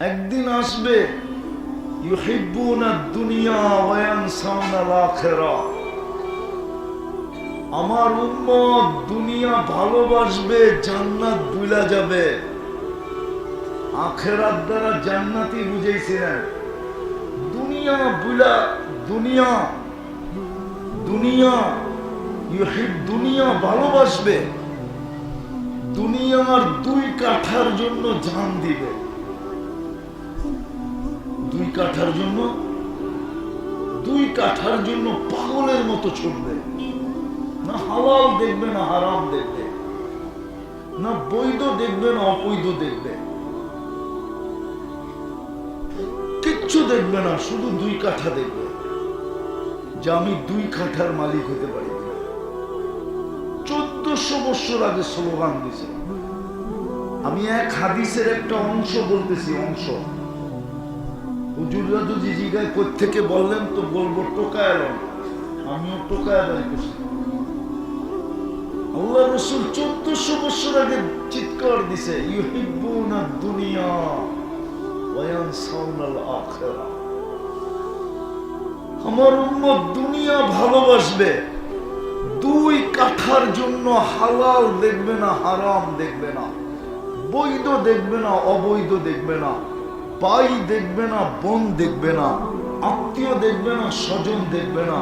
একদিন আসবে আমার উম্মত দুনিয়া ভালোবাসবে, জান্নাত ভুলা যাবে। আখেরাত দ্বারা জান্নাতি বুঝাইছিলেন। দুনিয়া বুলা দুনিয়া দুনিয়া দুনিয়া ভালোবাসবে। দুনিয়ার দুই কাঠার জন্য জান দিবে। কাঠার জন্য, দুই কাঠার জন্য পাগলের মতো ছুটবে না হালাল দেখবে, না হারাম দেখবে। না বৈধ দেখবে, না অবৈধ দেখবে। কিচ্ছু দেখবে না, শুধু দুই কাঠা দেখবে। যে আমি দুই কাঠার মালিক হতে পারি। চোদ্দশো বছর আগে স্লোগান দিছে। আমি এক হাদিসের একটা অংশ বলতেছি, অংশ। যদি থেকে বললেন তো বলব টোকায় এলাম আমিও করছি আল্লাহ রসুল চোদ্দশো বছর আগে চিৎকার দিছে আমার উম্মত দুনিয়া ভালোবাসবে, দুই কাঠার জন্য হালাল দেখবে না, হারাম দেখবে না, বৈধ দেখবে না, অবৈধ দেখবে না। ভাই দেখবে না, বোন দেখবে না, আত্মীয় দেখবে না, স্বজন দেখবে না,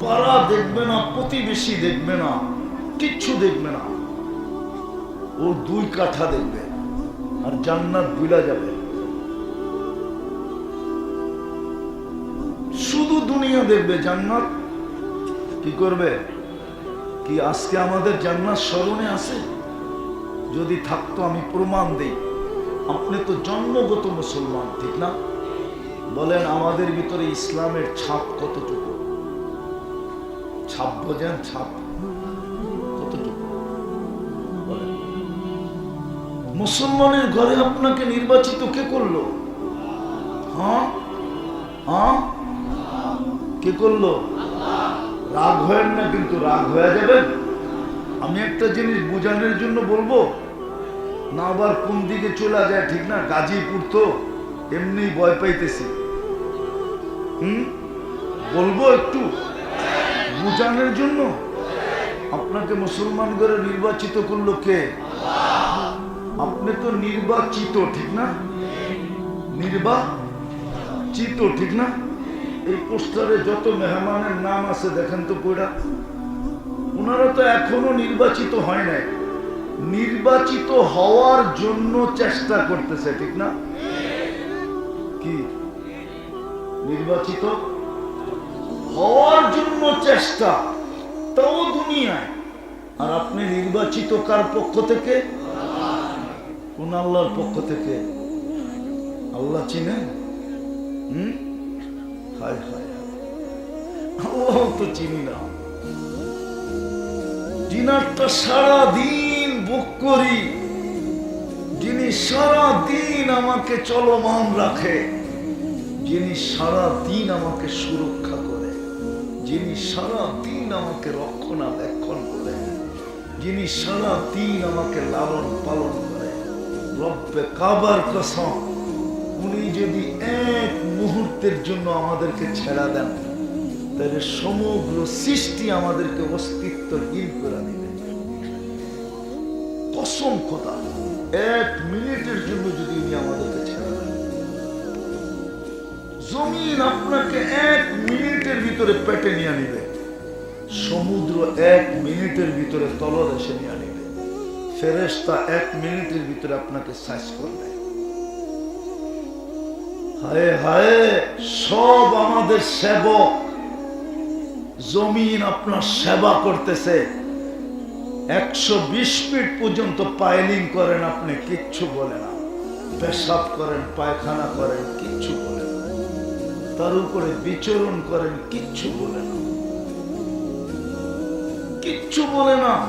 পাড়া দেখবে না, প্রতিবেশী দেখবে না, কিচ্ছু দেখবে না। ও দুই কাঠা দেখবে আর জান্নাত বুলা যাবে। শুধু দুনিয়া দেখবে জান্নাত। কি করবে? কি আজকে আমাদের জান্নাত স্মরণে আছে? যদি থাকতো আমি প্রমাণ দেই। আপনি তো জন্মগত মুসলমান, ঠিক না? বলেন, আমাদের ভিতরে ইসলামের ছাপ কতটুকু? ছাপ বোঝেন, ছাপ কতটুকু। মুসলমানের ঘরে আপনাকে নির্বাচিত কে করল? হ্যাঁ? হ্যাঁ? কে করল? রাগ হয় না, কিন্তু রাগ হয়ে যাবেন। আমি একটা জিনিস বোঝানোর জন্য বলব না আবার কোন দিকে চলে যায় ঠিক না? গাজীপুর তো এমনি ভয় পাইতেছি। হুম? বলব একটু? বোঝানোর জন্য? আপনাকে মুসলমান করে নির্বাচিত করল কে? আপনি তো নির্বাচিত, ঠিক না? নির্বাচিত, ঠিক না? এই পোস্টারে যত মেহমানের নাম আছে, দেখেন তো কইরা। ওনারা তো এখনও নির্বাচিত হয় নাই। নির্বাচিত হওয়ার জন্য চেষ্টা করতেছে, ঠিক না? কি? নির্বাচিত হওয়ার জন্য চেষ্টা, তাও দুনিয়ায়। আর আপনি নির্বাচিত কার পক্ষ থেকে? কোন আল্লাহর পক্ষ থেকে? আল্লাহ চিনেন? হম? হায় হায় আল্লাহ তো চিনি না। ডিনারটা সারা বুক করি। যিনি সারা দিন আমাকে চলমান রাখে, যিনি সারা দিন আমাকে সুরক্ষা করে, যিনি সারা দিন আমাকে রক্ষণাবেক্ষণ করে, যিনি সারা দিন আমাকে লালন পালন করে। রব্বে কাবার কসম, উনি যদি এক মুহূর্তের জন্য আমাদেরকে ছেড়া দেন, তাহলে সমগ্র সৃষ্টি আমাদেরকে অস্তিত্বহীন করে দিবে। কসম এক মিনিটের জন্য যদি উনি আমাদেরকে ছেড়ে জমিন আপনাকে এক মিনিটের ভিতরে পেটে নিয়ে নিবে। সমুদ্র এক মিনিটের ভিতরে তলদেশে নিয়ে নিবে। ফেরেস্তা এক মিনিটের ভিতরে আপনাকে সাইজ করবে। হায় হায়, সব আমাদের সেবক। জমিন আপনার সেবা করতেছে। একশো বিশ ফিট পর্যন্ত পাইলিং করেন আপনি, কিচ্ছু বলে না। পেশাব করেন, পায়খানা করেন, কিচ্ছু বলে না। তার উপরে বিচরণ করেন, কিচ্ছু বলে না। কিচ্ছু বলে না।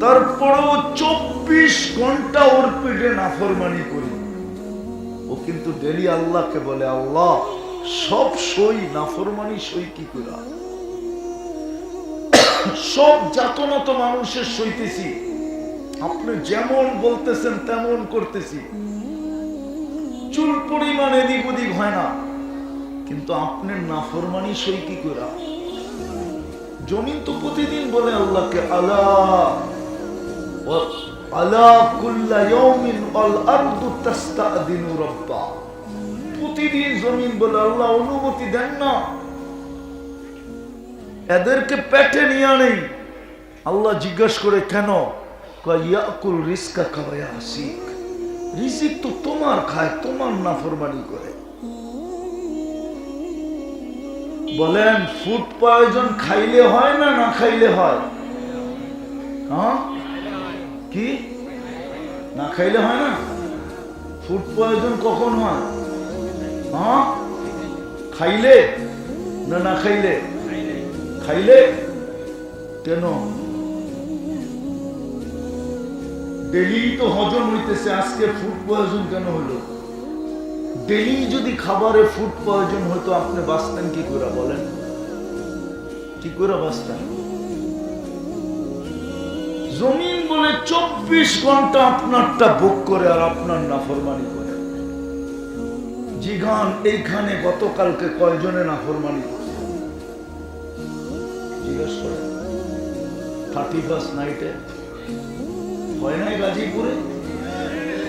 তারপরেও চব্বিশ ঘণ্টা ওর পেটে নাফরমানি করি। ও কিন্তু ডেলি আল্লাহকে বলে, আল্লাহ, সব সই, নাফরমানি সই কি করে? সব জাতনত মানুষের সইতেছি। আপনি যেমন বলতেছেন তেমন করতেছি। চুল পরিমাণ এদিক ওদিক হয় না। কিন্তু আপনার নাফরমানি সই কি করা জমিন তো প্রতিদিন বলে আল্লাহকে আল্লাহ প্রতিদিন জমিন বলে আল্লাহ অনুমতি দেন না। এদেরকে পেটে নিয়ে নেই আল্লাহ জিজ্ঞাসা করে, কেন? ইয়াকুল রিস্কা খাওয়া আসিক রিজিক তো তোমার খায়, তোমার নাফরমানি করে। বলেন, ফুড পয়জন খাইলে হয় না না খাইলে হয়? হ্যাঁ? কি? না খাইলে হয় না? ফুড পয়জন কখন হয়? হ্যাঁ? খাইলে না না খাইলে? খাইলে কেন? ডেলি তো হজম হইতেছে, আজকে ফুড পয়জন কেন হলো? ডেলি যদি খাবারে ফুড প্রয়োজন হতো, আপনি বাঁচতেন কি করে বলেন? কি করে বাঁচতেন? জমিন বলে চব্বিশ ঘণ্টা আপনারটা বুক করে আর আপনার নাফরমানি করে। জিগান এইখানে গতকালকে কয়জনে নাফরমানি করছে জিজ্ঞেস করে থার্টি ফার্স্ট নাইটে। হয় নাই গাজীপুরে?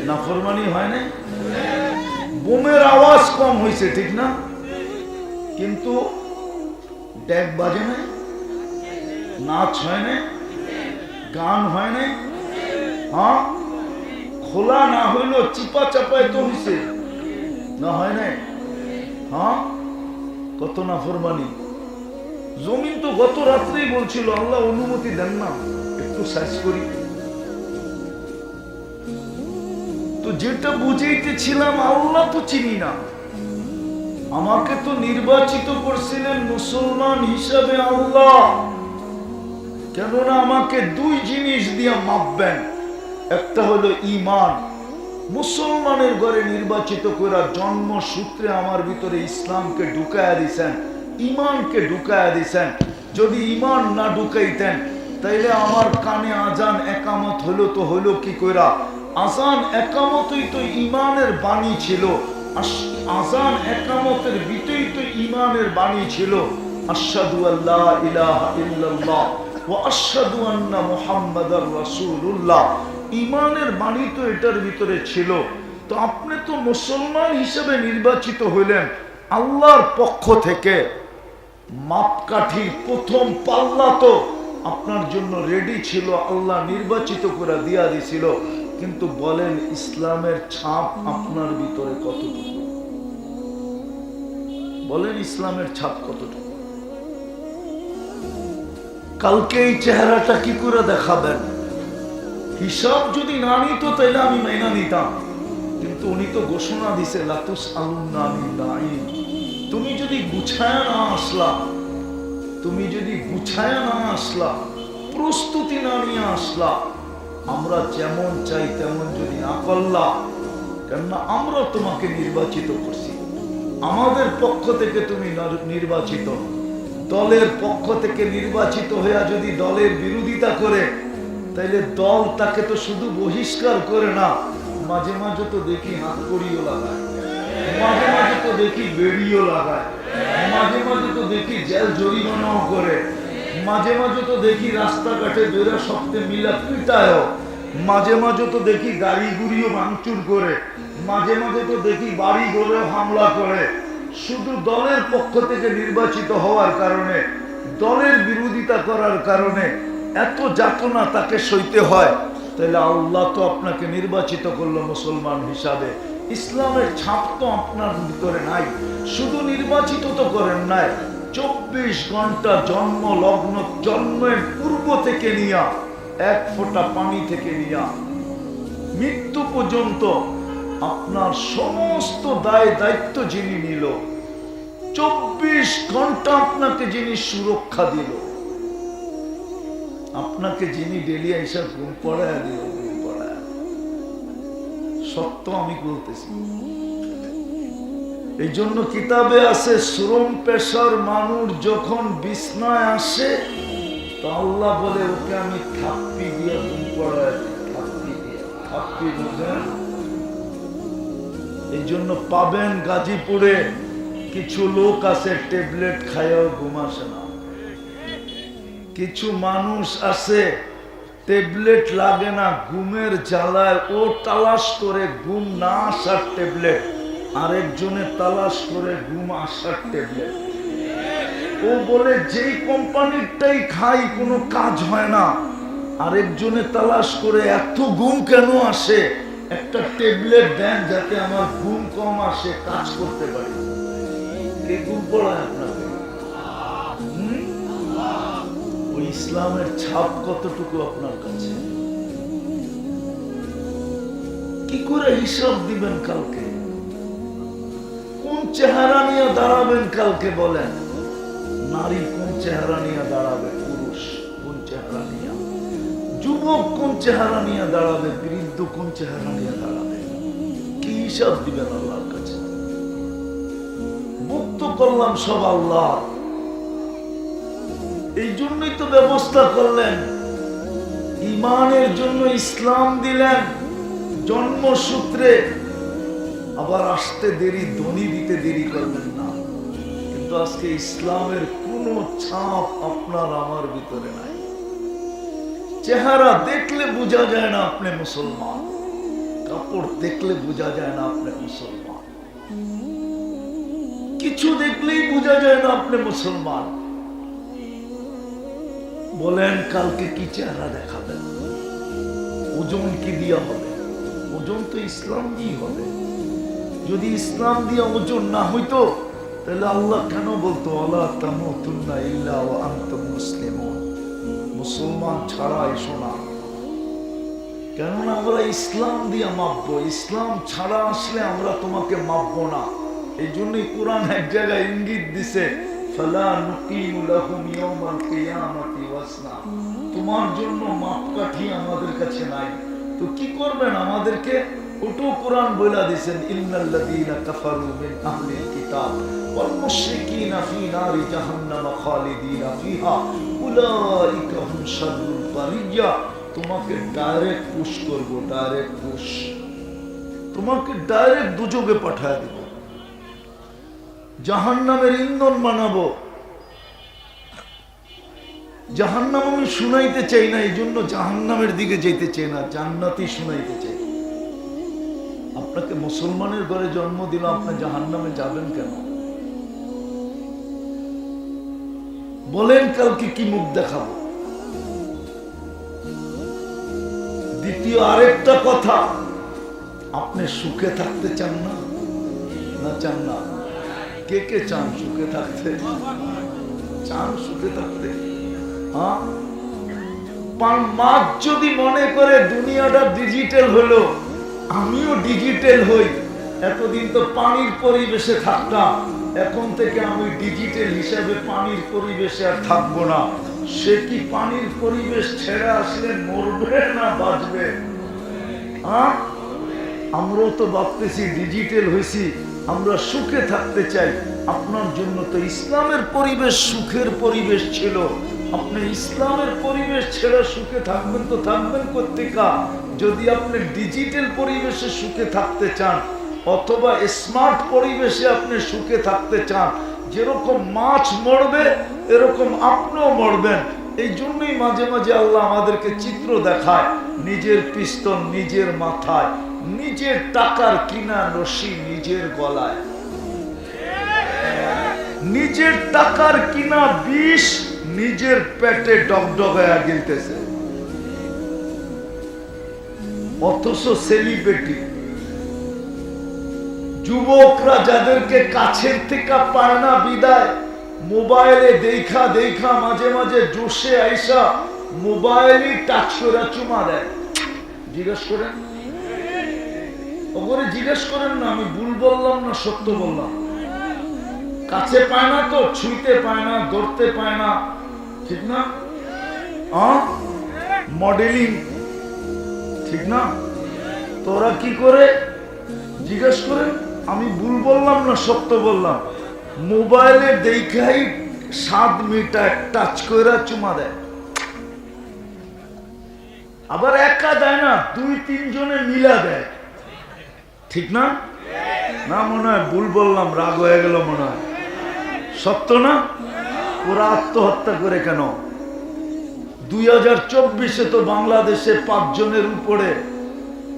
নাফরমানি হয় নাই? বোমের আওয়াজ কম হয়েছে ঠিক না? কিন্তু ড্যাগ বাজে নাই? নাচ হয় নাই? গান হয় নাই? হ্যাঁ? খোলা না হইল চিপা চাপায় তো হইছে। না হয় নাই? হ্যাঁ? কত না ফরমানি? জমিন তো গত রাত্রেই বলছিল, আল্লাহ অনুমতি দেন না। একটু সার্চ করি। তো যেটা বুঝাইতেছিলাম, আল্লাহ তো চিনি না। আমাকে তো নির্বাচিত করছিলেন মুসলমান হিসাবে আল্লাহ। কেননা আমাকে দুই জিনিস দিয়ে মাপবেন। একটা হলো ইমান মুসলমানের ঘরে নির্বাচিত করা জন্ম সূত্রে আমার ভিতরে ইসলামকে ঢুকায়া দিছেন। ইমানকে ঢুকায়া দিছেন। যদি ইমান না ঢুকাইতেন, তাইলে আমার কানে আজান একামত হলো তো হলো কি কইরা? আজান একামতই তো ইমানের বাণী ছিল। আজান একামতের ভিতরেই তো ইমানের বাণী ছিল। আশহাদু আল্লাহ ইলাহা ইল্লাল্লাহ ওয়া আশহাদু আন্না মুহাম্মাদার রাসূলুল্লাহ। ইমানের বাণী তো এটার ভিতরে ছিল। তো আপনি তো মুসলমান হিসেবে নির্বাচিত হইলেন আল্লাহর পক্ষ থেকে। মাপকাঠির প্রথম পাল্লা তো আপনার জন্য রেডি ছিল, আল্লাহ নির্বাচিত করে দিয়া দিছিল। কিন্তু বলেন, ইসলামের ছাপ আপনার ভিতরে কতটুকু? বলেন, ইসলামের ছাপ কতটুকু? কালকে এই চেহারাটা কি করে দেখাবেন? হিসাব যদি না নিত তাহলে আমি মাইনা নিতাম। কিন্তু উনি তো ঘোষণা দিছে, লাতুস আনিল নাঈম। তুমি যদি গুছায় না আসলা, তুমি যদি গুছায় না আসলা, প্রস্তুতি না নিয়ে আসলা, আমরা যেমন চাই তেমন যদি না করলা কেননা আমরা তোমাকে নির্বাচিত করছি। আমাদের পক্ষ থেকে তুমি নর- নির্বাচিত। দলের পক্ষ থেকে নির্বাচিত হইয়া যদি দলের বিরোধিতা করে, তাইলে দল তাকে তো শুধু বহিষ্কার করে না, মাঝে মাঝে তো দেখি হাত করিও লাগায়। মাঝে মাঝে তো দেখি বেরিয়েও লাগায়। মাঝে মাঝে তো দেখি জেল জরিমানাও করে। মাঝে মাঝে তো দেখি রাস্তাঘাটে বেরা সপ্তে মিলা পিটায়ও। মাঝে মাঝে তো দেখি গাড়ি গুড়িও ভাঙচুর করে। মাঝে মাঝে তো দেখি বাড়ি ঘরে হামলা করে। শুধু দলের পক্ষ থেকে নির্বাচিত হওয়ার কারণে, দলের বিরোধিতা করার কারণে এত যাতনা তাকে সইতে হয়। তাহলে আল্লাহ তো আপনাকে নির্বাচিত করল মুসলমান হিসাবে। ইসলামের ছাপ তো আপনার ভিতরে নাই, শুধু নির্বাচিত তো করেন নাই। চব্বিশ ঘণ্টা জন্ম, লগ্ন, জন্মের পূর্ব থেকে নিয়া, এক ফোঁটা পানি থেকে নিয়া, মৃত্যু পর্যন্ত আপনার সমস্ত দায় দায়িত্ব যিনি নিল, চব্বিশ ঘণ্টা আপনাকে যিনি সুরক্ষা দিল, আপনাকে যিনি ডেলি আইসা ঘুম পড়ায় দিল। সত্য আমি বলতেছি। এই জন্য কিতাবে আছে, শ্রম পেশার মানুষ যখন বিছনায় আসে, তো আল্লাহ বলে, ওকে আমি থাপ্পি দিয়ে ঘুম এই জন্য পাবেন গাজীপুরে কিছু লোক আছে, ট্যাবলেট খায়ও ঘুম আসে না। কিছু মানুষ আছে ট্যাবলেট লাগে না, ঘুমের জ্বালায় ও তালাশ করে ঘুম না আসার ট্যাবলেট। আরেকজনে তালাশ করে ঘুম আসার ট্যাবলেট। ও বলে, যেই কোম্পানিরটাই খাই, কোনো কাজ হয় না। আরেকজনে তালাশ করে, এত ঘুম কেন আসে? একটা ট্যাবলেট দেন যাতে আমার ঘুম কম আসে, কাজ করতে পারি। কে ঘুম পড়ায় আপনাকে ইসলামের ছাপ কতটুকু আপনার কাছে? কি করে হিসাব দিবেন কালকে? কোন চেহারা নিয়ে দাঁড়াবেন কালকে বলেন? নারী কোন চেহারা নিয়ে দাঁড়াবে? পুরুষ কোন চেহারা নিয়ে? যুবক কোন চেহারা নিয়ে দাঁড়াবে? বৃদ্ধ কোন চেহারা নিয়ে দাঁড়াবে? কি হিসাব দিবেন আল্লাহর কাছে? মুক্ত করলাম সব আল্লাহ এই জন্যই তো ব্যবস্থা করলেন। ইমানের জন্য ইসলাম দিলেন জন্মসূত্রে। আবার আসতে দেরি ধনী দিতে দেরি করবেন না। কিন্তু আজকে ইসলামের কোনো ছাপ আপনার আমার ভিতরে নাই। চেহারা দেখলে বোঝা যায় না আপনি মুসলমান। কাপড় দেখলে বোঝা যায় না আপনি মুসলমান। কিছু দেখলেই বোঝা যায় না আপনি মুসলমান। বলেন কালকে কি চেহারা দেখাবেন ওজন কি দিয়া হবে? ওজন তো ইসলাম দিয়ে হবে। যদি ইসলাম দিয়ে ওজন না হইতো, তাহলে আল্লাহ কেন বলতো আল্লাহ আনতুম মুসলিমুন? মুসলমান ছাড়া এসো না। কেননা আমরা ইসলাম দিয়ে মাপবো। ইসলাম ছাড়া আসলে আমরা তোমাকে মাপবো না। এই জন্যই কোরআন এক জায়গায় ইঙ্গিত দিছে তোমার জন্য মাপকাঠি আমাদের কাছে নাই। তো কি করবেন? আমাদেরকে ওটো কোরআন বইলা দিছেন ইন্নাল্লাযীনা কাফারু মিন আহলিল কিতাব ওয়াল মুশরিকিনা ফি নারি জাহান্নাম খালিদিনা ফিহা। উলাইকা হুম শাররুল বারিয়া। তোমাকে ডাইরেক্ট পুশ করব ডাইরেক্ট পুশ তোমাকে ডাইরেক্ট দুযোগে পাঠায় দেব। জাহান্নামের ইন্ধন বানাবো। জাহান্নাম আমি শুনাইতে চাই না এই জন্য জাহান্নামের দিকে যেতে চাই না, জান্নাতি শুনাইতে চাই। আপনাকে মুসলমানের ঘরে জন্ম দিল আপনি জাহান্নামে যাবেন কেন? বলেন কালকে কি মুখ দেখাবো? দ্বিতীয় আরেকটা কথা, আপনি সুখে থাকতে চান না? না চান না। কে কে চান সুখে থাকতে? চান সুখে থাকতে? হ্যাঁ? মাছ যদি মনে করে দুনিয়াটা ডিজিটাল হলো, আমিও ডিজিটাল হই। এতদিন তো পানির পরিবেশে থাকতাম, এখন থেকে আমি ডিজিটাল হিসাবে পানির পরিবেশে আর থাকব না। সে কি পানির পরিবেশ ছেড়ে আসলে মরবে না বাঁচবে? হ্যাঁ? আমরাও তো ভাবতেছি ডিজিটাল হয়েছি আমরা সুখে থাকতে চাই। আপনার জন্য তো ইসলামের পরিবেশ সুখের পরিবেশ ছিল। আপনি ইসলামের পরিবেশ ছেড়ে সুখে থাকবেন তো থাকবেন কর্তিকা যদি আপনি ডিজিটাল পরিবেশে সুখে থাকতে চান, অথবা স্মার্ট পরিবেশে আপনি সুখে থাকতে চান, যেরকম মাছ মরবে, এরকম আপনিও মরবেন। এই জন্যই মাঝে মাঝে আল্লাহ আমাদেরকে চিত্র দেখায়, নিজের পিস্তল নিজের মাথায়। নিজের টাকার কিনা রশি নিজের গলায়। নিজের টাকার কিনা বিষ নিজের পেটে ডগডগায়া গিলতেছে। অথচ সেলিব্রিটি যুবকরা যাদেরকে কাছের থেকে পায় না বিদায়, মোবাইলে দেখা দেখা মাঝে মাঝে জোশে আইসা মোবাইলই টাচ চুমা দেয়। জিজ্ঞেস করেন ওপরে জিজ্ঞেস করেন না, আমি ভুল বললাম না সত্য বললাম? কাছে পায় না তো, ছুঁইতে পায় না, ধরতে পায় না। ঠিক না? মডেলিং। ঠিক না? তোরা কি করে? জিজ্ঞেস করেন, আমি ভুল বললাম না সত্য বললাম? মোবাইলে দেখাই সাত মিটার টাচ করে চুমা দেয়। আবার একা দেয় না, দুই তিনজনে মিলা দেয়। ঠিক না? না মনে হয়, ভুল বললাম, রাগ হয়ে গেল মনে হয়। সত্য না? ওরা আত্মহত্যা করে কেন? দুই হাজার চব্বিশে তো বাংলাদেশে পাঁচজনের উপরে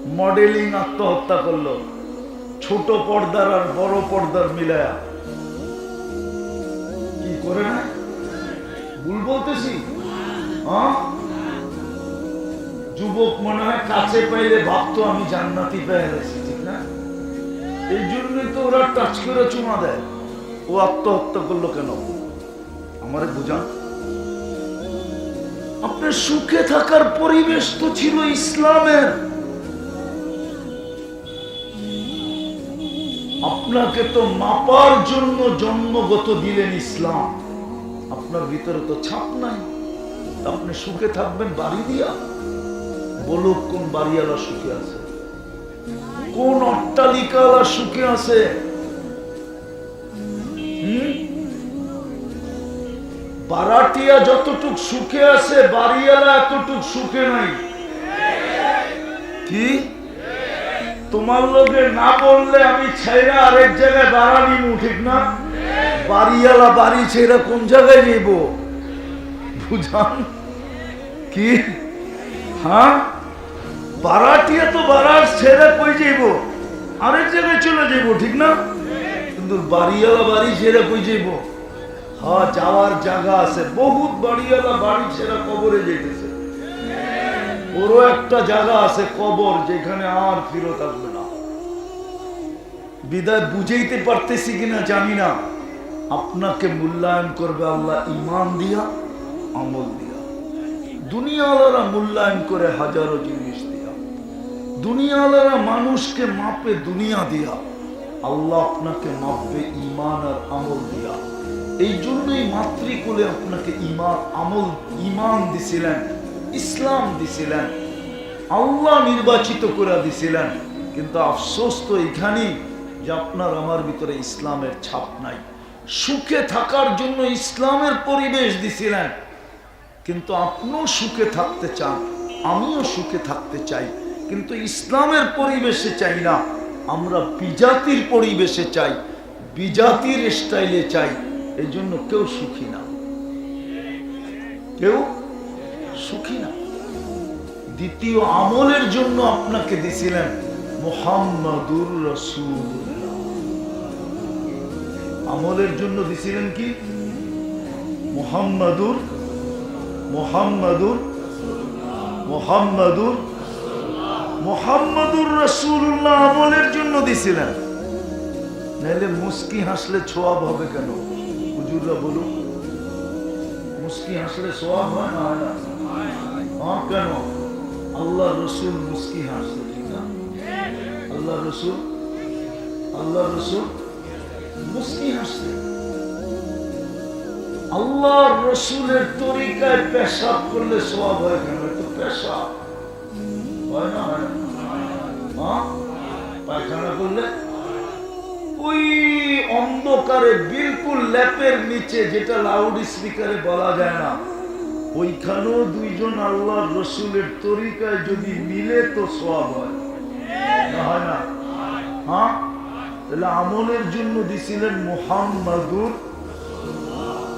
মডেলিং আত্মহত্যা করল। ছোট পর্দার আর বড় পর্দার মিলায়া। কি করে না? ভুল বলতেছি? হ্যাঁ? যুবক মনে হয় কাছে পাইলে ভাবতো আমি জান্নাতি পেয়ে গেছি এই জন্যই তো ওরা টাচ করে চুমা দেয়। ও আত্মহত্যা করল কেন? আমারে বুঝান। আপনার সুখে থাকার পরিবেশ তো ছিল ইসলামের। আপনাকে তো মাপার জন্য জন্মগত দিলেন ইসলাম। আপনার ভিতরে তো ছাপ নাই। আপনি সুখে থাকবেন বাড়ি দিয়া? বলুক কোন বাড়িওয়ালা সুখে আছে। কোন অট্টালিকাওয়ালা সুখে আছে? বারাটিয়া যতটুক সুখে আছে বাড়িওয়ালা এতটুক সুখে নাই। কি? তোমার লোকে না বললে আমি ছেড়ে আরেক জায়গায় বাড়া নিব ঠিক না? বাড়িওয়ালা বাড়ি ছেড়ে কোন জায়গায় নিব? বুঝান? কি? হ্যাঁ? বারাটিয়া তো বারার ছেড়ে কই যাইব? আরেক জায়গায় চলে যাইব, ঠিক না? কিন্তু বাড়িওয়ালা বাড়ি ছেড়ে কই যাইব? হ্যাঁ যাওয়ার জায়গা আছে। বহুত বাড়িওয়ালা বাড়ি ছেড়ে কবরে যাইতেছে। ওরও একটা জায়গা আছে কবর, যেখানে আর ফিরত আসবে না। বিদায় বুঝাইতে পারতেছি কিনা জানি না। আপনাকে মূল্যায়ন করবে আল্লাহ ইমান দিয়া, আমল দিয়া। দুনিয়াওয়ালারা মূল্যায়ন করে হাজারো জিনিস দিয়া দুনিয়াওয়ালারা মানুষকে মাপে দুনিয়া দিয়া। আল্লাহ আপনাকে মাপবে ইমান আর আমল দিয়া। এই জন্যই মাতৃকুলে আপনাকে ইমান আমল ইমান দিছিলেন, ইসলাম দিছিলেন। আল্লাহ নির্বাচিত করে দিছিলেন। কিন্তু আফসোস তো এখানেই যে আপনার আমার ভিতরে ইসলামের ছাপ নাই। সুখে থাকার জন্য ইসলামের পরিবেশ দিছিলেন। কিন্তু আপনিও সুখে থাকতে চান, আমিও সুখে থাকতে চাই। কিন্তু ইসলামের পরিবেশে চাই না, আমরা বিজাতির পরিবেশে চাই, বিজাতির স্টাইলে চাই এই জন্য কেউ সুখী না। কেউ সুখী না। দ্বিতীয় আমলের জন্য আপনাকে দিছিলেন মোহাম্মদুর রসুল আমলের জন্য দিছিলেন কি? মোহাম্মদুর মোহাম্মদুর মোহাম্মদুর মোহাম্মদুর রসুল্লাহ আমলের জন্য দিছিলেন নাহলে মুস্কি হাসলে ছোয়াব হবে কেন? হুজুররা বলুন মুস্কি হাসলে সোয়াব হয় না হয় না? কেন? আল্লাহ রসুল মুস্কি হাসলে আল্লাহ রসুল আল্লাহ রসুল মুস্কি হাসলে। আল্লাহ রসুলের তরিকায় পেশাব করলে সোয়াব হয় কেন? তো পেশাব। হয় না? পায়খানা করলে? ওই অন্ধকারে বিলকুল ল্যাপের নিচে, যেটা লাউড স্পিকারে বলা যায় না। ওইখানেও দুইজন আল্লাহ রসুলের তরিকায় যদি মিলে তো সব হয়। না হয় না? হ্যাঁ? তাহলে আমলের জন্য দিছিলেন মোহাম্মদুর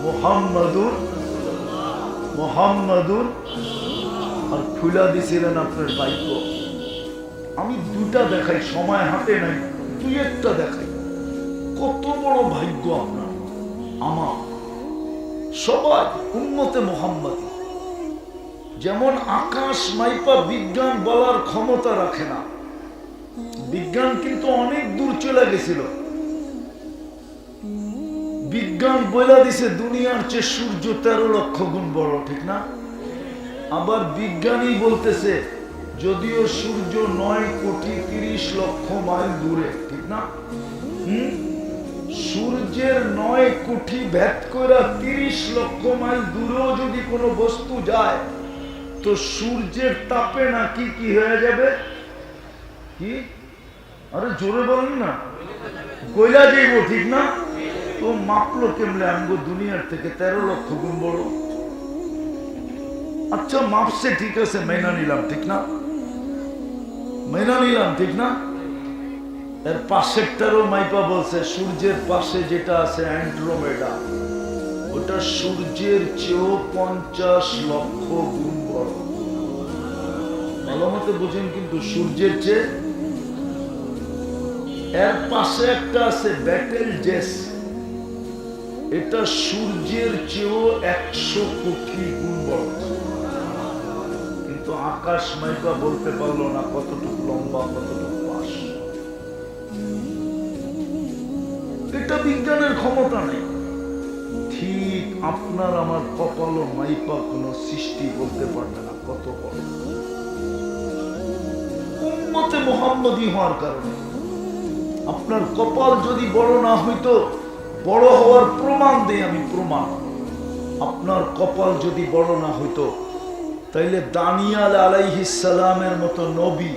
মোহাম্মদুর মোহাম্মদুর আর খুলা দিছিলেন আপনার বাইক আমি দুটা দেখাই, সময় হাতে নাই, দুই একটা দেখাই। কত বড় ভাগ্য আপনার। আমার সবাই উন্মতে মোহাম্মদ। যেমন আকাশ মাইপা বিজ্ঞান বলার ক্ষমতা রাখে না। বিজ্ঞান কিন্তু অনেক দূর চলে গেছিল। বিজ্ঞান বইলা দিছে, দুনিয়ার চেয়ে সূর্য তেরো লক্ষ গুণ বড়, ঠিক না? আবার বিজ্ঞানী বলতেছে যদিও সূর্য নয় কোটি তিরিশ লক্ষ মাইল দূরে, ঠিক না? সূর্যের নয় কোটি ভেদ করে তিরিশ লক্ষ মাইল দূরেও যদি কোনো বস্তু যায়, তো সূর্যের তাপে নাকি কি হয়ে যাবে? কি? আরে জোরে বলেন না। কইলা যাইব, ঠিক না? তো মাপলো কেমলে আমগো দুনিয়ার থেকে তেরো লক্ষ গুণ বড়। আচ্ছা মাপছে ঠিক আছে, মেনা নিলাম, ঠিক না? মেনা নিলাম, ঠিক না? এর পাশেরটারও মাইপা বলছে, সূর্যের পাশে যেটা আছে অ্যান্ড্রোমেডা, ওটা সূর্যের চেয়েও পঞ্চাশ লক্ষ গুণ বড়। ভালো মতো বুঝেন কিন্তু সূর্যের চেয়ে। এর পাশে একটা আছে ব্যাটেল জেস, এটা সূর্যের চেয়েও একশো কোটি গুণ বড়। আকাশ মাইকা বলতে পারল না কতটুকু লম্বা, কতটুকু পাশ এটা বিজ্ঞানের ক্ষমতা নেই। ঠিক আপনার আমার কপালও মাইপা কোনো সৃষ্টি বলতে পারবে না কত বড়। উম্মতে মোহাম্মদী হওয়ার কারণে। আপনার কপাল যদি বড় না হইতো, বড় হওয়ার প্রমাণ দেই আমি প্রমাণ। আপনার কপাল যদি বড় না হইতো তাইলে দানিয়াল আলাইহিস সালামের মতো নবী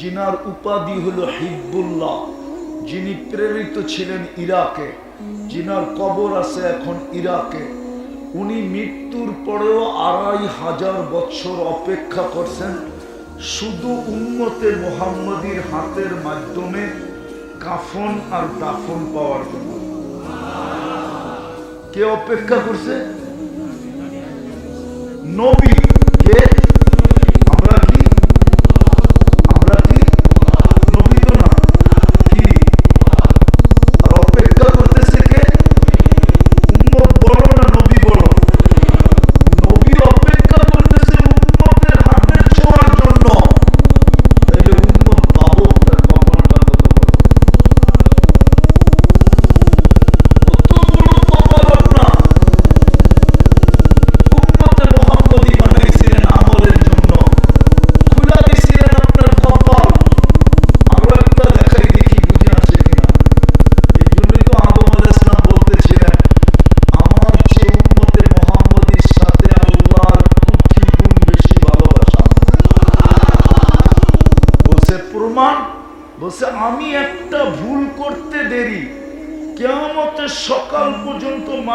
যিনার উপাধি হলো হিব্বুল্লাহ। যিনি প্রেরিত ছিলেন ইরাকে যিনার কবর আছে এখন ইরাকে। উনি মৃত্যুর পরেও আড়াই হাজার বছর অপেক্ষা করছেন শুধু উন্মতে মোহাম্মদীর হাতের মাধ্যমে কাফন আর দাফন পাওয়ার জন্য। কে অপেক্ষা করছে? নবী কে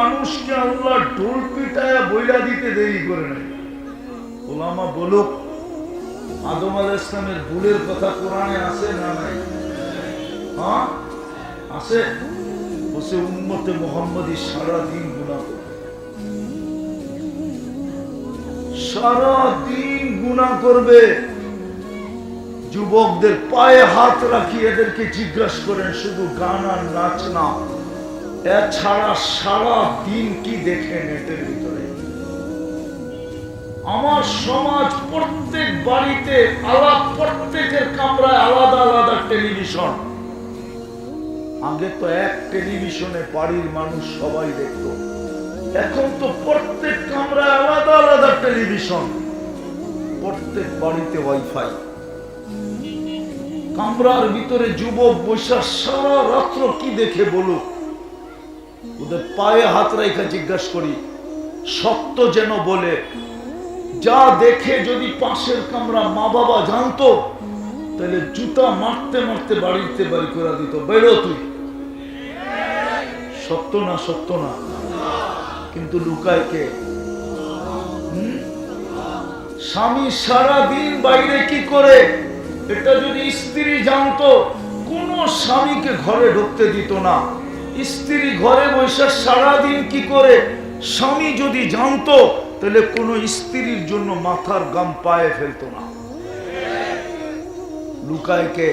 মানুষকে আল্লাহ ঢোল পিটায় বইলা দিতে দেরি করে নাই। ওলামা বলুক, আদম আল ইসলামের ভুলের কথা কোরআনে আছে না নাই? হ্যাঁ? আছে? বসে উম্মতে মোহাম্মদী সারাদিন গুণা করবে সারাদিন গুণা করবে। যুবকদের পায়ে হাত রাখি এদেরকে জিজ্ঞাসা করেন, শুধু গান আর নাচ না। এছাড়া সারা দিন কি দেখে নেটের ভিতরে? আমার সমাজ প্রত্যেক বাড়িতে আলাদা প্রত্যেকের কামরায় আলাদা আলাদা টেলিভিশন। আগে তো এক টেলিভিশনে বাড়ির মানুষ সবাই দেখত। এখন তো প্রত্যেক কামরায় আলাদা আলাদা টেলিভিশন। প্রত্যেক বাড়িতে ওয়াইফাই। কামরার ভিতরে যুবক বৈশাখ সারা রাত্র কি দেখে বলুক? ওদের পায়ে হাত রেখা জিজ্ঞাসা করি, সত্য যেন বলে, যা দেখে যদি পাশের কামরা মা বাবা জানতো, তাহলে জুতা মারতে মারতে বাড়িতে বাড়ি করে দিত। বেরো তুই। সত্য না সত্য না? কিন্তু লুকায় কে? স্বামী সারা দিন বাইরে কি করে? এটা যদি স্ত্রী জানতো, কোন স্বামীকে ঘরে ঢুকতে দিত না। স্ত্রী ঘরে বসে সারাদিন কি করে স্বামী যদি জানতো, তাহলে কোন স্ত্রীর জন্য মাথার গাম পায়ে ফেলতো না। লুকায় কে?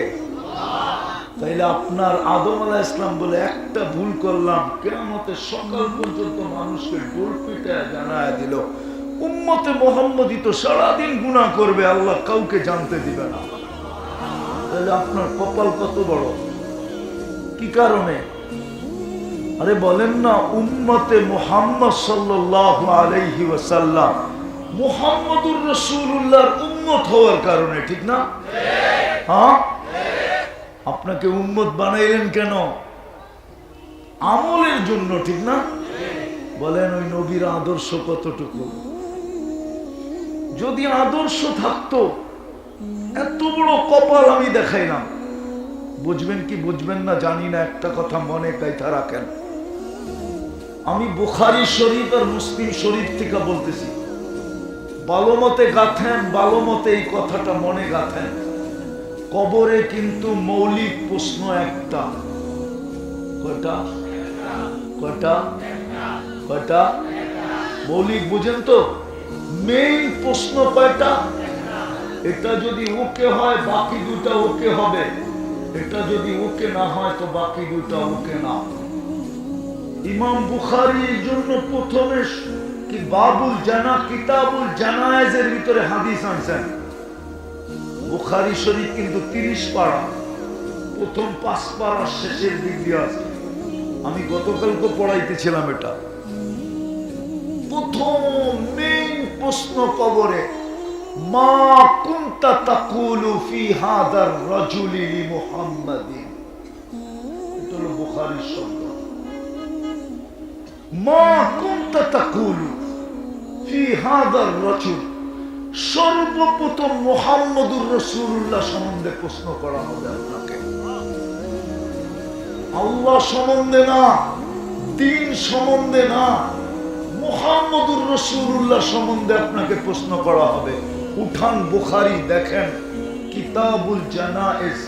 তাইলে আপনার আদম আলাহ ইসলাম বলে, একটা ভুল করলাম কেমতে সকাল পর্যন্ত মানুষকে পিটায় জানায় দিল। উম্মতে মোহাম্মদী তো সারাদিন গুণা করবে, আল্লাহ কাউকে জানতে দিবে না। তাহলে আপনার কপাল কত বড়? কি কারণে? আরে বলেন না, উম্মতে মোহাম্মদ সাল্লাহ আলাইহি ওয়াসাল্লাম মোহাম্মদুর রসুল্লাহর উম্মত হওয়ার কারণে, ঠিক না? হ্যাঁ? আপনাকে উম্মত বানাইলেন কেন? আমলের জন্য, ঠিক না? বলেন, ওই নবীর আদর্শ কতটুকু? যদি আদর্শ থাকতো, এত বড় কপাল আমি দেখাইলাম। বুঝবেন কি বুঝবেন না, জানি না, একটা কথা মনে গাইথা রাখেন। আমি বুখারি শরীফ আর মুসলিম শরীফ থেকে বলতেছি। ভালো মতে গাথেন, ভালো মতে এই কথাটা মনে গাথেন। কবরে কিন্তু মৌলিক প্রশ্ন একটা। কয়টা? কয়টা? কয়টা? মৌলিক, বুঝেন তো? মেইন প্রশ্ন কয়টা? এটা যদি ওকে হয়, বাকি দুটা ওকে হবে। এটা যদি ওকে না হয়, তো বাকি দুটা ওকে না। ইমাম বুখারি এই জন্য প্রথমে কি বাবুল জানা, কিতাবুল জানায়েজের ভিতরে হাদিস আনছেন। বুখারি শরীফ কিন্তু তিরিশ পাড়া প্রথম পাঁচ পাড়ার শেষের দিক দিয়ে আছে। আমি গতকালকে পড়াইতেছিলাম এটা। প্রথম মেইন প্রশ্ন কবরে, মা কুনতা তাকুলু ফি হাদার রাজুলি মুহাম্মাদিন? এটা হলো বুখারীর শব্দ মা কুনতা তাকুলু ফি হাদার রাজুল। সর্বপ্রথম মোহাম্মদুর রসুল্লাহ সম্বন্ধে প্রশ্ন করা হবে আপনাকে। আল্লাহ সম্বন্ধে না, দিন সম্বন্ধে না, মোহাম্মদুর রসুল্লাহ সম্বন্ধে আপনাকে প্রশ্ন করা হবে। উঠান বুখারি দেখেন, কিতাবুল জানায়েজ,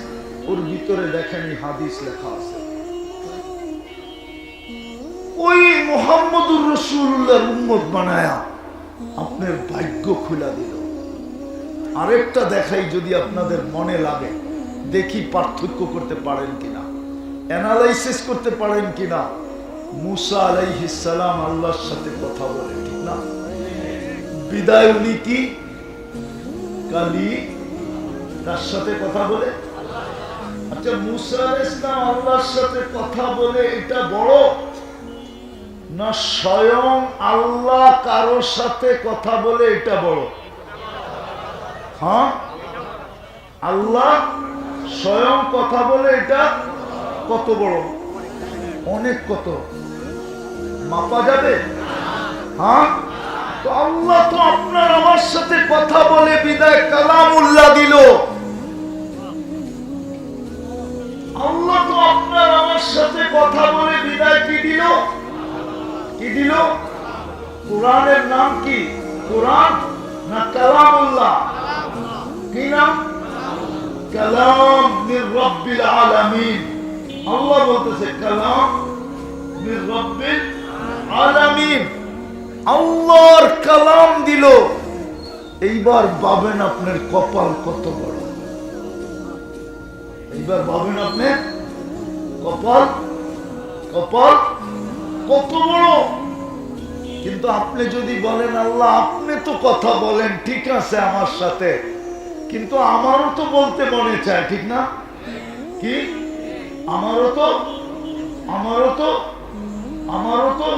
ওর ভিতরে দেখেন হাদিস লেখা আছে। ওই মোহাম্মদুর রসুল্লাহর উম্মত বানায়া আপনার ভাগ্য খুলা দিল। আরেকটা দেখাই যদি আপনাদের মনে লাগে, দেখি পার্থক্য করতে পারেন কিনা অ্যানালাইসিস করতে পারেন কিনা। মুসা আলাইহিসালাম আল্লাহর সাথে কথা বলে, ঠিক না? বিদায় উনি কি? কালি তার সাথে কথা বলে? আচ্ছা মুসা ইসলাম আল্লাহর সাথে কথা বলে, এটা বড় না স্বয়ং আল্লাহ কারোর সাথে কথা বলে এটা বড়। হ্যাঁ? আল্লাহ স্বয়ং কথা বলে এটা কত বড়? অনেক কত। মাপা যাবে? হ্যাঁ? তো আল্লাহ তো আপনার আমার সাথে কথা বলে বিদায় কালাম কালামুল্লাহ দিল। আল্লাহ তো আপনার আমার সাথে কথা বলে বিদায় কি দিল? কি দিল? কোরআনের নাম কি? কোরআন না কালামুল্লাহ? কি নাম? কালাম রব্বিল আলামিন। আল্লাহ বলতেছে, কালাম রব্বিল আলামিন। আল্লাহর কালাম দিল। এইবার ভাবেন আপনার কপাল কত বড়? এইবার ভাবেন আপনি কপাল কপাল কত বড়? কিন্তু আপনি যদি বলেন, আল্লাহ, আপনি তো কথা বলেন, ঠিক আছে আমার সাথে। কিন্তু আমারও তো বলতে মনে চায়, ঠিক না? কি? আমারও তো? আমারও তো? আমারও তো?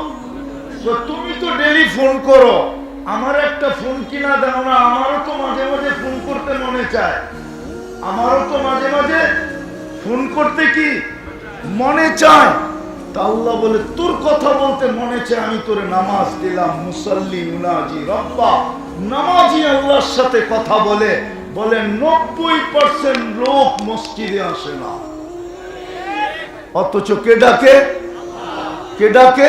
তুমি তো ডেলি ফোন করো। আমার একটা ফোন কিনা দাও না, আমারও তো মাঝে মাঝে ফোন করতে মনে চায়। আমারও তো মাঝে মাঝে ফোন করতে কি মনে চায়? আল্লাহ বলে, তোর কথা বলতে মনে চায় আমি তোরে নামাজ দিলাম, মুসল্লি উনাজি রব্বা। নামাজি আল্লাহর সাথে কথা বলে বলে, নব্বই পার্সেন্ট লোক মসজিদে আসে না। অথচ কে ডাকে? কে ডাকে?